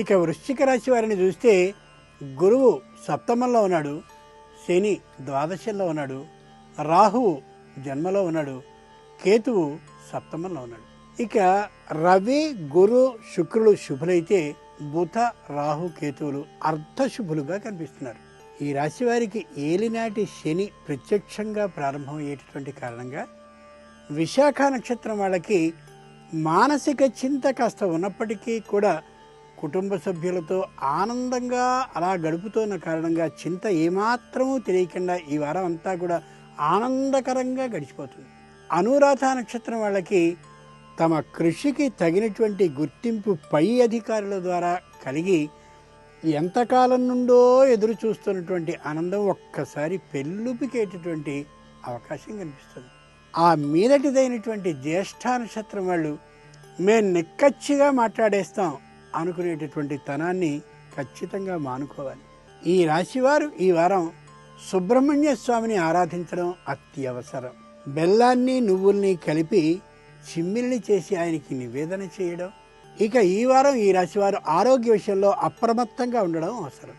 ఇక వృశ్చిక రాశి వారిని చూస్తే గురువు సప్తమంలో ఉన్నాడు శని ద్వాదశంలో ఉన్నాడు రాహువు జన్మలో ఉన్నాడు కేతువు సప్తమంలో ఉన్నాడు. ఇక రవి గురు శుక్రుడు శుభులైతే బుధ రాహు కేతువులు అర్ధశుభులుగా కనిపిస్తున్నారు. ఈ రాశి వారికి ఏలినాటి శని ప్రత్యక్షంగా ప్రారంభమయ్యేటటువంటి కారణంగా విశాఖ నక్షత్రం వాళ్ళకి మానసిక చింత కాస్త ఉన్నప్పటికీ కూడా కుటుంబ సభ్యులతో ఆనందంగా అలా గడుపుతున్న కారణంగా చింత ఏమాత్రమూ తెలియకుండా ఈ వారం అంతా కూడా ఆనందకరంగా గడిచిపోతుంది. అనురాధ నక్షత్రం వాళ్ళకి తమ కృషికి తగినటువంటి గుర్తింపు పై అధికారుల ద్వారా కలిగి ఎంతకాలం నుండో ఎదురు చూస్తున్నటువంటి ఆనందం ఒక్కసారి పెళ్ళుపికేటటువంటి అవకాశం కనిపిస్తుంది. ఆ మీదటిదైనటువంటి జ్యేష్ఠ నక్షత్రం వాళ్ళు మేము నిక్కచ్చిగా మాట్లాడేస్తాం. అనుకునేటటువంటి తనాన్ని ఖచ్చితంగా మానుకోవాలి. ఈ రాశివారు ఈ వారం సుబ్రహ్మణ్య స్వామిని ఆరాధించడం అత్యవసరం. బెల్లాన్ని నువ్వుల్ని కలిపి చిమ్మిల్ని చేసి ఆయనకి నివేదన చేయడం. ఇక ఈ వారం ఈ రాశివారు ఆరోగ్య విషయంలో అప్రమత్తంగా ఉండడం అవసరం.